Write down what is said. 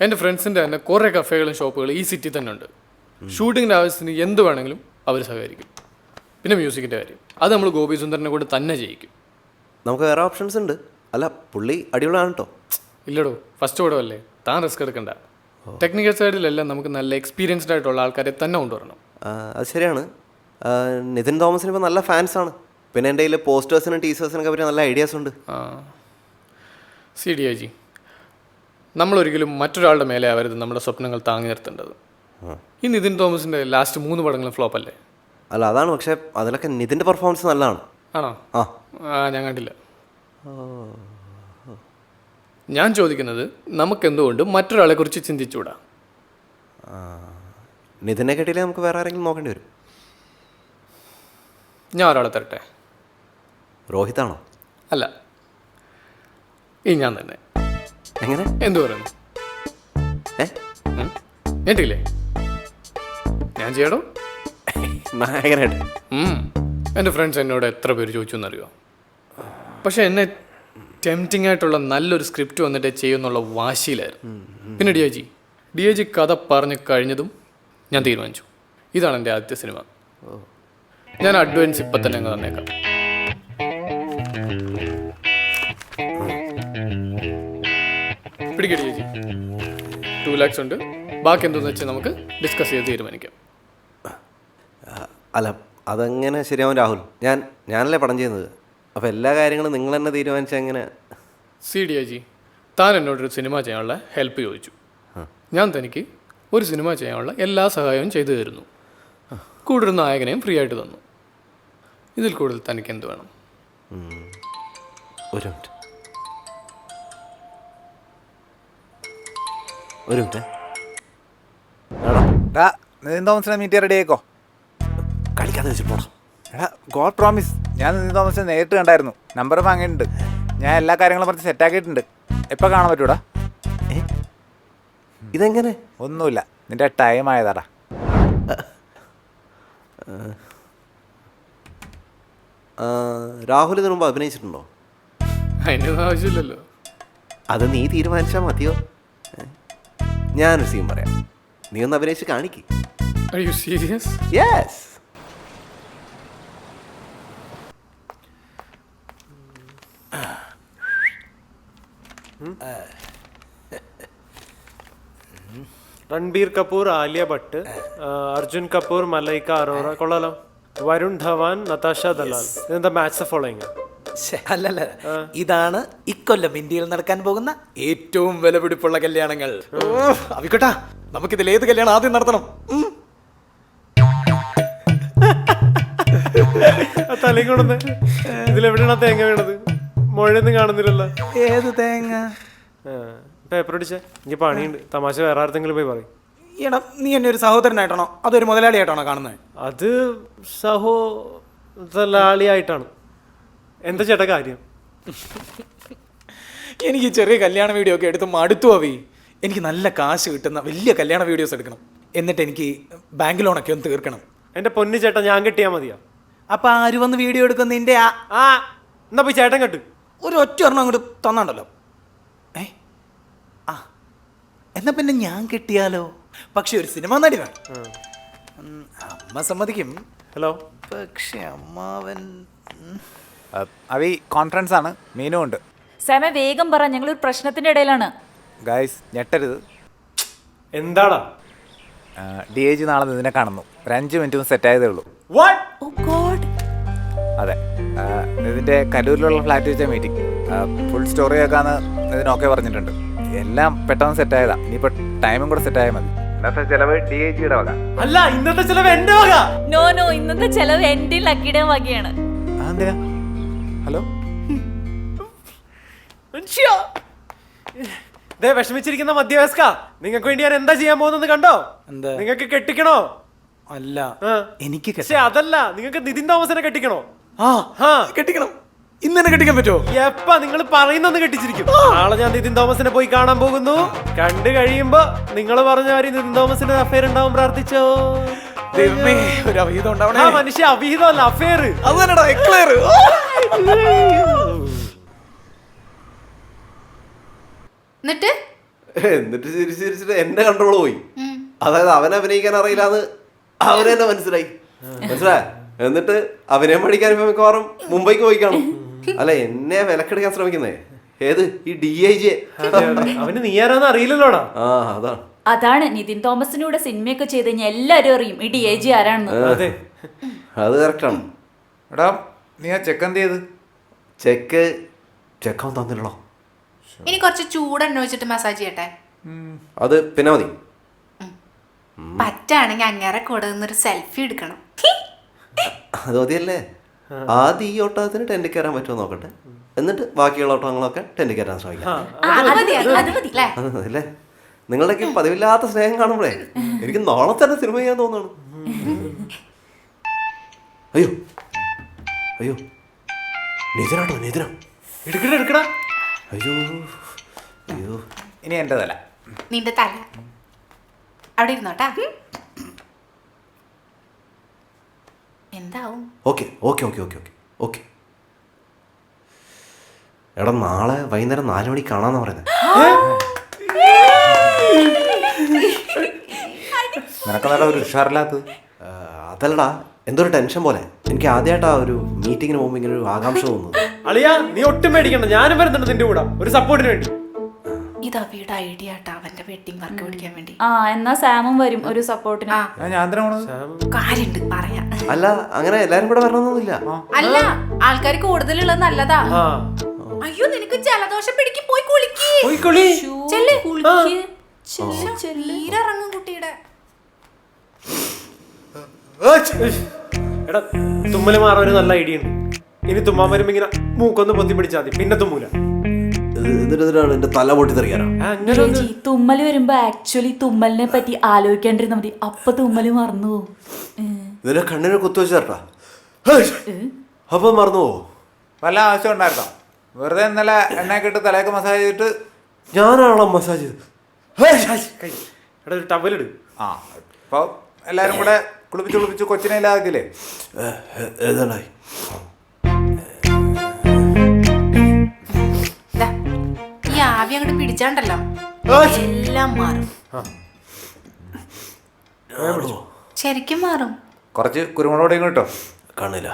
എന്റെ ഫ്രണ്ട്സിന്റെ തന്നെ കുറേ കഫേകളും ഷോപ്പുകളും ഈ സിറ്റി തന്നെ ഉണ്ട്. ഷൂട്ടിങ്ങിന്റെ ആവശ്യത്തിന് എന്ത് വേണമെങ്കിലും അവർ സഹകരിക്കും. പിന്നെ മ്യൂസിക്കിന്റെ കാര്യം. അത് നമ്മൾ ഗോപി സുന്ദറിനെ കൂടെ തന്നെ ചെയ്യിക്കും. നമുക്ക് വേറെ ഓപ്ഷൻസ് ഉണ്ട്. അല്ല പുള്ളി അടിപൊളിയാണ് കേട്ടോ ഇല്ലടോ ഫസ്റ്റ് പടമല്ലേ താൻ റിസ്ക് എടുക്കണ്ട. ടെക്നിക്കൽ സൈഡിലെല്ലാം നമുക്ക് നല്ല എക്സ്പീരിയൻസ്ഡ് ആയിട്ടുള്ള ആൾക്കാരെ തന്നെ കൊണ്ടുവരണം. അത് ശരിയാണ്. നിതിൻ തോമസിന് ഇപ്പോൾ നല്ല ആണ്. പിന്നെ എന്റെ കയ്യിൽ പോസ്റ്റേഴ്സിനും ടീച്ചേഴ്സിനൊക്കെ പറ്റിയ നല്ല ഐഡിയാസ് ഉണ്ട്. ആ. C D I G. നമ്മളൊരിക്കലും മറ്റൊരാളുടെ മേലെ ആവരുത് നമ്മുടെ സ്വപ്നങ്ങൾ താങ്ങി നിർത്തേണ്ടത്. ഈ നിതിൻ തോമസിന്റെ ലാസ്റ്റ് മൂന്ന് പടങ്ങളും ഫ്ലോപ്പ് അല്ലേ? അല്ല അതാണ് പക്ഷേ അതിലൊക്കെ നിതിന്റെ പെർഫോമൻസ് നല്ലതാണ്. ആണോ? ആ. ആ ഞാൻ കണ്ടില്ല. ഞാൻ ചോദിക്കുന്നത് നമുക്കെന്തുകൊണ്ട് മറ്റൊരാളെ കുറിച്ച് ചിന്തിച്ചുകൂടാ? നിതിനെ കേട്ടില്ലേ നമുക്ക് വേറെ ആരെങ്കിലും നോക്കേണ്ടി വരും? ഞാൻ ഒരാളെ തരട്ടെ? രോഹിതാണോ അല്ല ഈ ഞാൻ തന്നെ. എങ്ങനെ? എന്തു പറയുന്നു ഏ? കേട്ടില്ലേ? ഞാൻ ചെയ്യടോ? നായകനായിട്ട് ഉം. എന്റെ ഫ്രണ്ട്സ് എന്നോട് എത്ര പേര് ചോദിച്ചു എന്നറിയോ പക്ഷെ എന്നെ ടെംപ്റ്റിംഗ് ആയിട്ടുള്ള നല്ലൊരു സ്ക്രിപ്റ്റ് വന്നിട്ട് ചെയ്യുന്നുള്ള വാശിയിലായിരുന്നു. പിന്നെ D I G D I G കഥ പറഞ്ഞു കഴിഞ്ഞതും ഞാൻ തീരുമാനിച്ചു. ഇതാണ് എന്റെ ആദ്യത്തെ സിനിമ. ഞാൻ അഡ്വാൻസ് ഇപ്പം തന്നെ അങ്ങ് തന്നേക്കാം. പിടിക്കടി ചേച്ചി ടു ലാക്സ് ഉണ്ട്. ബാക്കി എന്തെന്ന് വെച്ചാൽ നമുക്ക് ഡിസ്കസ് ചെയ്ത് തീരുമാനിക്കാം. അല്ല അതെങ്ങനെ ശരിയാവും രാഹുൽ? ഞാൻ ഞാനല്ലേ പടം ചെയ്യുന്നത്. അപ്പോൾ എല്ലാ കാര്യങ്ങളും നിങ്ങൾ തന്നെ തീരുമാനിച്ച എങ്ങനെ? സി ഡി ഐ ജി താൻ എന്നോടൊരു സിനിമ ചെയ്യാനുള്ള ഹെൽപ്പ് ചോദിച്ചു. ഞാൻ തനിക്ക് ഒരു സിനിമ ചെയ്യാനുള്ള എല്ലാ സഹായവും ചെയ്തു തരുന്നു. കൂടുതൽ നായകനെയും ഫ്രീ ആയിട്ട് തന്നു. ഇതിൽ കൂടുതൽ തനിക്ക് എന്ത് വേണം? ഒരു മിനിറ്റ് ഒരു മിനിറ്റ്. എടാ. നിതിൻ തോമസിനെ മീറ്റ് റെഡി ആയിക്കോ? കളിക്കാതെ വെച്ച് പോടാം. എടാ ഗോഡ് പ്രോമിസ് ഞാൻ നിതിൻ തോമസിനെ നേരിട്ട് കണ്ടായിരുന്നു. നമ്പർ വാങ്ങിയിട്ടുണ്ട്. ഞാൻ എല്ലാ കാര്യങ്ങളും പറഞ്ഞ് സെറ്റാക്കിയിട്ടുണ്ട് എപ്പോൾ കാണാൻ പറ്റൂടാ. ഇതെങ്ങനെ? ഒന്നുമില്ല. നിന്റെ ടൈം ആയതാടാ. ആ, രാഹുൽ ഇതിനു മുമ്പ് അഭിനയിച്ചിട്ടുണ്ടോ? അതിന്റെ ആവശ്യമില്ലല്ലോ. അത് നീ തീരുമാനിച്ചാൽ മതിയോ? ഞാനൊരു സീൻ പറയാം. നീ ഒന്ന് അഭിനയിച്ച് കാണിക്ക്. Are you serious? Yes Ranbir Kapoor Alia Bhatt ആ, അർജുൻ കപൂർ മലൈക്ക അറോറ കൊള്ളാലോ. വരുൺ ധവാൻ നതാഷ ദലാൽ. ഇതെന്താ മാച്ച് ഫോളോയിങ് അല്ലല്ല. ഇതാണ് ഇക്കൊല്ലം ഇന്ത്യയിൽ നടക്കാൻ പോകുന്ന ഏറ്റവും വിലപിടിപ്പുള്ള കല്യാണങ്ങൾ. അവിക്കട്ടാ. നമുക്കിതിൽ ഏത് കല്യാണം ആദ്യം നടത്തണം. തലയും കൊണ്ടുവന്ന്. ഇതിലെവിടെയാണ് തേങ്ങ വീണത്? മുഴയൊന്നും കാണുന്നില്ലല്ലോ. ഏത് തേങ്ങ? പേപ്പർ അടിച്ചേ. എനിക്ക് പണിയുണ്ട്. തമാശ വേറെ ആർക്കെങ്കിലും പോയി പറയും. എടാ നീ എന്നെ ഒരു സഹോദരനായിട്ടാണോ? അതൊരു മുതലാളിയായിട്ടാണോ കാണുന്നത്? അത് സഹോ ദലാളിയായിട്ടാണ് എന്താ ചേട്ടാ കാര്യം? എനിക്ക് ചെറിയ കല്യാണ വീഡിയോ ഒക്കെ എടുത്ത് മടുത്തു അവി എനിക്ക് നല്ല കാശ് കിട്ടുന്ന വലിയ കല്യാണ വീഡിയോസ് എടുക്കണം. എന്നിട്ട് എനിക്ക് ബാങ്ക് ലോണൊക്കെ ഒന്ന് തീർക്കണം. എന്റെ പൊന്നു ചേട്ടാ ഞാൻ കിട്ടിയാ മതിയാ? അപ്പൊ ആര് വന്ന് വീഡിയോ എടുക്കുന്ന നിന്റെ ആ? ആ എന്നാ പോയി ചേട്ടൻ കെട്ട്. ഒരു ഒറ്റ ഒരെണ്ണം അങ്ങോട്ട് തന്നാണ്ടല്ലോ. ഏ? ആ എന്നാ പിന്നെ ഞാൻ കിട്ടിയാലോ? പക്ഷെ ഒരു സിനിമ നടി വേണം. ഉം, അമ്മ സമ്മതിക്കും. ഹലോ? പക്ഷെ അമ്മാവൻ ഉം. അവി കോൺഫറൻസ് ആണ് മീനും ഉണ്ട്. സമയ വേഗം പറ ഞങ്ങളൊരു പ്രശ്നത്തിന്റെ ഇടയിലാണ്. ഗായ്സ് ഞെട്ടരുത്. എന്താടാ? ഡി എ ജി നാളെ നിന്നെ കാണുന്നു. ഒരു അഞ്ച് മിനിറ്റ് സെറ്റ് ആയതേ ഉള്ളൂ. വാട്ട് ഓ ഗോഡ് അതെ. ഇതിന്റെ നിതിന്റെ കലൂരിലുള്ള ഫ്ലാറ്റ് വെച്ച മീറ്റിംഗ് ഫുൾ സ്റ്റോറി ആക്കാന്ന് നിതിന് ഓക്കെ പറഞ്ഞിട്ടുണ്ട്. എല്ലാം പെട്ടെന്ന് സെറ്റ് ആയതാ. ഇനിയിപ്പോ ടൈമും കൂടെ സെറ്റ് ആയാൽ മതി. ഇന്നത്തെ ചിലവ് ഡി ഐ ജിയുടെ വക. അല്ല ഇന്നത്തെ ചിലവ് എന്റെ വക. നോ നോ ഇന്നത്തെ ചെലവ് എന്റെ ലക്കിയുടെ വകയാണ്. അതെന്തിനാ ഹലോ? ദേ വിഷമിച്ചിരിക്കുന്ന മധ്യവയസ്ക നിങ്ങൾക്ക് വേണ്ടി ഞാൻ എന്താ ചെയ്യാൻ പോകുന്നത് കണ്ടോ? എന്താ? നിങ്ങൾക്ക് കെട്ടിക്കണോ? അല്ല. എനിക്ക് പക്ഷേ അതല്ല നിങ്ങൾക്ക് നിതിൻ തോമസിനെ കെട്ടിക്കണോ? ആ ആ. കെട്ടിക്കണം. ഇന്ന് തന്നെ കെട്ടിക്കാൻ പറ്റുമോ? എപ്പ നിങ്ങൾ പറയുന്നത് കെട്ടിച്ചിരിക്കും. നാളെ ഞാൻ നിതിൻ തോമസിനെ പോയി കാണാൻ പോകുന്നു. കണ്ടു കഴിയുമ്പോ നിങ്ങൾ പറഞ്ഞ മാതിരി നിതിൻ തോമസിന്റെ അഫയർ ഉണ്ടാവും പ്രാർത്ഥിച്ചോ? ദൈവമേ ഒരു അവഹിതം ആ മനുഷ്യ അവിഹിതമല്ല അഫയർ അത് തന്നെടാ എക്ലെയർ എന്നിട്ട്? എന്നിട്ട് ചിരിച്ച് ചിരിച്ചിട്ട് എന്റെ കൺട്രോൾ പോയി. അതായത് അവൻ അഭിനയിക്കാൻ അറിയില്ലാന്ന് അവന് തന്നെ മനസ്സിലായി. മനസ്സിലായ? എന്നിട്ട് അവനെ പഠിക്കാൻ ഇപ്പൊ മിക്കവാറും മുംബൈക്ക് പോയി കാണും. അല്ല എന്നെ വിലക്കെടുക്കാൻ ശ്രമിക്കുന്നേ. ഏത്? ഈ ഡി ഐ ജി. അവന് നീ ആരാന്ന് അറിയില്ലല്ലോടാ. ആ അതാണ്. അതാണ് നിതിൻ തോമസിനൂടെ സിനിമയൊക്കെ ചെയ്ത് കഴിഞ്ഞാൽ എല്ലാവരും അറിയും. ഈ ഡി ഐ ജി ആരാണെന്ന്. അതെ. അത് കറക്റ്റാണ് എടാ നീ ആ ചെക്ക് എന്ത് ചെയ്ത്? ചെക്ക് ചെക്കവൻ തന്നില്ലോ ഇനി കുറച്ച് ചൂട് വെച്ചിട്ട് മസാജ് ചെയ്യട്ടെ. അത് പിന്നെ മതി. പറ്റാണെങ്കിൽ അങ്ങേരെ കൂടെ നിന്നൊരു സെൽഫി എടുക്കണം. അത് മതിയല്ലേ? ആദ്യം ഈ ഓട്ടത്തിന് ടെന്റിൽ കയറാൻ പറ്റുമോ നോക്കട്ടെ. എന്നിട്ട് ബാക്കിയുള്ള ഓട്ടങ്ങളൊക്കെ ടെന്റിൽ കയറാൻ ശ്രമിക്കാം. ആ, അത് മതി അത് മതി അല്ലേ? നിങ്ങളുടെയൊക്കെ പതിവില്ലാത്ത സ്നേഹം കാണുമ്പോഴേ എനിക്ക് നാളെ തന്നെ സിനിമ ചെയ്യാൻ തോന്നുന്നു അയ്യോ. അയ്യോ. നിതിനാട്ടോ നിതിന എടുക്കടാ എടുക്കടാ. അയ്യോ. അയ്യോ. ഇനി എന്റെ തല. നിന്റെ തല. അവിടെ ഇരുന്നോട്ടാ എന്താവും? Okay okay okay okay okay okay. എടാ നാളെ വൈകുന്നേരം നാല് മണി കാണാന്നാ പറയുന്നത് നിനക്ക് നല്ല ഒരു ഉഷാറില്ലാത്തത്? അതല്ലടാ എന്തൊരു ഒരു ടെൻഷൻ പോലെ. എനിക്ക് ആദ്യമായിട്ടാ ഒരു മീറ്റിംഗിന് പോകുമ്പോൾ ഇങ്ങനെ ഒരു ആകാംക്ഷ തോന്നുന്നു അളിയ നീ ഒട്ടും പേടിക്കണ്ട. ഞാനും വരുന്നുണ്ട് നിന്റെ കൂടെ. ഒരു സപ്പോർട്ടിന് വേണ്ടി. ഇതാ വീട് ഐഡിയ ആട്ടാ അവന്റെ വെഡിങ് വർക്ക് പിടിക്കാൻ വേണ്ടി. ആ എന്നാ സാമും വരും ഒരു സപ്പോർട്ടിന് ഞാൻ കാര്യണ്ട് പറയാ. അല്ല അങ്ങനെ എല്ലാരും കൂടെ വരണമെന്നൊന്നുമില്ല. അല്ല ആൾക്കാർ കൂടുതലുള്ളത് നല്ലതാ. അയ്യോ നിനക്ക് ജലദോഷം പിടിക്കും പോയി കുളിക്ക്. കുളി. ചെല്ല്. കുളിക്ക്. ചെല്ല്, ചെല്ല്. കുട്ടിയുടെ. എടാ തുമ്മൽ മാറാൻ ഒരു നല്ല ഐഡിയ ഉണ്ട്. ഇനി തുമ്മാൻ വരുമ്പോ ഇങ്ങനെ മൂക്കൊന്ന് പൊത്തി പിടിച്ചാൽ മതി. പിന്നെ തുമ്മൂല. എന്നിട്ട് എന്റെ തല പൊട്ടി തെറിയാനോ ആ, അങ്ങനെ ഒന്ന് ചേച്ചി തുമ്മൽ വരുമ്പോ ആക്ച്വലി തുമ്മലിനെ പറ്റി ആലോചിക്കാണ്ടിരുന്ന മതി. അപ്പൊ തുമ്മൽ മറന്നു പോകും ഉം. ഇതിന്റെ കണ്ണിനെ കുത്തുവെച്ച് തരട്ടാ അപ്പൊ മറന്നു പോവോ? വല്ല ആവശ്യം ഉണ്ടായിരുന്നോ? വെറുതെ ഇന്നലെ എണ്ണയൊക്കെ ഇട്ട് തലയൊക്കെ മസാജ് ചെയ്തിട്ട് ഞാനാണോ മസാജ് ചെയ്ത് കൈ. എടാ ഒരു ടവലിട് ആ ഇപ്പോൾ എല്ലാവരും കൂടെ കുളിപ്പിച്ച് കുളിപ്പിച്ച് കൊച്ചിനെ ഇല്ലാതാക്കില്ലേ ഏതാണായി? ഈ ആവി അങ്ങോട്ട് പിടിച്ചാണ്ടല്ലോ. എല്ലാം മാറും. ശരിക്കും മാറും. കുറച്ച് കുരുമുളക് പൊടിയും കിട്ടോ കാണില്ല.